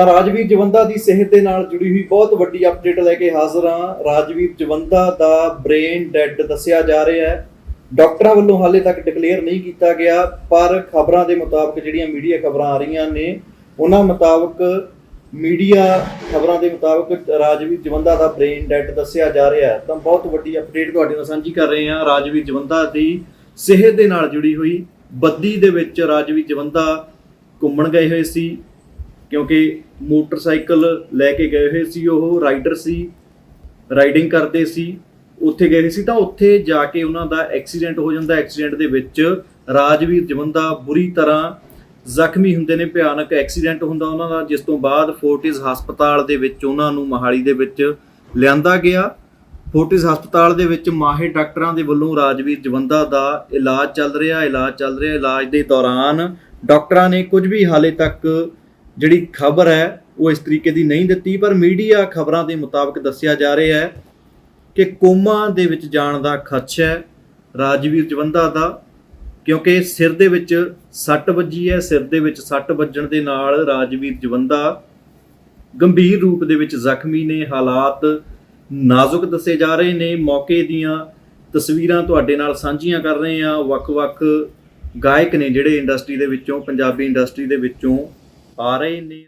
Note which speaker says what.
Speaker 1: ਤਾਂ ਰਾਜਵੀਰ ਜਵੰਦਾ ਦੀ ਸਿਹਤ ਦੇ ਨਾਲ ਜੁੜੀ ਹੋਈ ਬਹੁਤ ਵੱਡੀ ਅਪਡੇਟ ਲੈ ਕੇ ਹਾਜ਼ਰ ਹਾਂ। ਰਾਜਵੀਰ ਜਵੰਦਾ ਦਾ ਬ੍ਰੇਨ ਡੈੱਡ ਦੱਸਿਆ ਜਾ ਰਿਹਾ ਹੈ। ਡਾਕਟਰਾਂ ਵੱਲੋਂ ਹਾਲੇ ਤੱਕ ਡਿਕਲੇਅਰ ਨਹੀਂ ਕੀਤਾ ਗਿਆ, ਪਰ ਖਬਰਾਂ ਦੇ ਮੁਤਾਬਕ ਜਿਹੜੀਆਂ ਮੀਡੀਆ ਖਬਰਾਂ ਆ ਰਹੀਆਂ ਨੇ, ਉਹਨਾਂ ਮੁਤਾਬਕ ਮੀਡੀਆ ਖਬਰਾਂ ਦੇ ਮੁਤਾਬਕ ਰਾਜਵੀਰ ਜਵੰਦਾ ਦਾ ਬ੍ਰੇਨ ਡੈੱਡ ਦੱਸਿਆ ਜਾ ਰਿਹਾ ਹੈ। ਤਾਂ ਬਹੁਤ ਵੱਡੀ ਅਪਡੇਟ ਤੁਹਾਡੇ ਨਾਲ ਸਾਂਝੀ ਕਰ ਰਹੇ ਹਾਂ। ਰਾਜਵੀਰ ਜਵੰਦਾ ਦੀ ਸਿਹਤ ਦੇ ਨਾਲ ਜੁੜੀ ਹੋਈ ਬੱਦੀ ਦੇ ਵਿੱਚ ਰਾਜਵੀਰ ਜਵੰਦਾ ਘੁੰਮਣ ਗਏ ਹੋਏ ਸੀ। ਕਿਉਂਕਿ ਮੋਟਰਸਾਈਕਲ ਲੈ ਕੇ ਗਏ ਹੋਏ ਸੀ, ਉਹ ਰਾਈਡਰ ਸੀ ਰਾਈਡਿੰਗ ਕਰਦੇ ਸੀ, ਉੱਥੇ ਗਏ ਸੀ ਤਾਂ ਉੱਥੇ ਜਾ ਕੇ ਉਹਨਾਂ ਦਾ ਐਕਸੀਡੈਂਟ ਹੋ ਜਾਂਦਾ ਐਕਸੀਡੈਂਟ ਦੇ ਵਿੱਚ ਰਾਜਵੀਰ ਜਵੰਦਾ ਬੁਰੀ ਤਰ੍ਹਾਂ ਜ਼ਖਮੀ ਹੁੰਦੇ ਨੇ, ਭਿਆਨਕ ਐਕਸੀਡੈਂਟ ਹੁੰਦਾ ਉਹਨਾਂ ਦਾ, ਜਿਸ ਤੋਂ ਬਾਅਦ ਫੋਰਟਿਸ ਹਸਪਤਾਲ ਦੇ ਵਿੱਚ ਉਹਨਾਂ ਨੂੰ ਮਹਾਲੀ ਦੇ ਵਿੱਚ ਲਿਆਂਦਾ ਗਿਆ। ਫੋਰਟਿਸ ਹਸਪਤਾਲ ਦੇ ਵਿੱਚ ਮਾਹਿਰ ਡਾਕਟਰਾਂ ਦੇ ਵੱਲੋਂ ਰਾਜਵੀਰ ਜਵੰਦਾ ਦਾ ਇਲਾਜ ਚੱਲ ਰਿਹਾ, ਇਲਾਜ ਚੱਲ ਰਿਹਾ, ਇਲਾਜ ਦੇ ਦੌਰਾਨ ਡਾਕਟਰਾਂ ਨੇ ਕੁਝ ਵੀ ਹਾਲੇ ਤੱਕ ਜਿਹੜੀ ਖਬਰ ਹੈ, ਉਹ ਇਸ ਤਰੀਕੇ ਦੀ ਨਹੀਂ ਦਿੱਤੀ, ਪਰ ਮੀਡੀਆ ਖਬਰਾਂ ਦੇ ਮੁਤਾਬਕ ਦੱਸਿਆ ਜਾ ਰਿਹਾ ਹੈ ਕਿ ਕੋਮਾ ਦੇ ਵਿੱਚ ਜਾਣ ਦਾ ਖਦਸ਼ਾ ਹੈ, ਰਾਜਵੀਰ ਜਵੰਦਾ ਦਾ, ਕਿਉਂਕਿ ਸਿਰ ਦੇ ਵਿੱਚ ਸੱਟ ਵੱਜੀ ਹੈ, ਸਿਰ ਦੇ ਵਿੱਚ ਸੱਟ ਵੱਜਣ ਦੇ ਨਾਲ ਰਾਜਵੀਰ ਜਵੰਦਾ ਗੰਭੀਰ ਰੂਪ ਦੇ ਵਿੱਚ ਜ਼ਖਮੀ ਨੇ, ਹਾਲਾਤ ਨਾਜ਼ੁਕ ਦੱਸੇ ਜਾ ਰਹੇ ਨੇ, ਮੌਕੇ ਦੀਆਂ ਤਸਵੀਰਾਂ ਤੁਹਾਡੇ ਨਾਲ ਸਾਂਝੀਆਂ ਕਰ ਰਹੇ ਹਾਂ। ਵੱਖ-ਵੱਖ ਗਾਇਕ ਨੇ ਜਿਹੜੇ ਇੰਡਸਟਰੀ ਦੇ ਵਿੱਚੋਂ, ਪੰਜਾਬੀ ਇੰਡਸਟਰੀ ਦੇ ਵਿੱਚੋਂ ਸਾਰੇ ਰਹੇ ਨੇ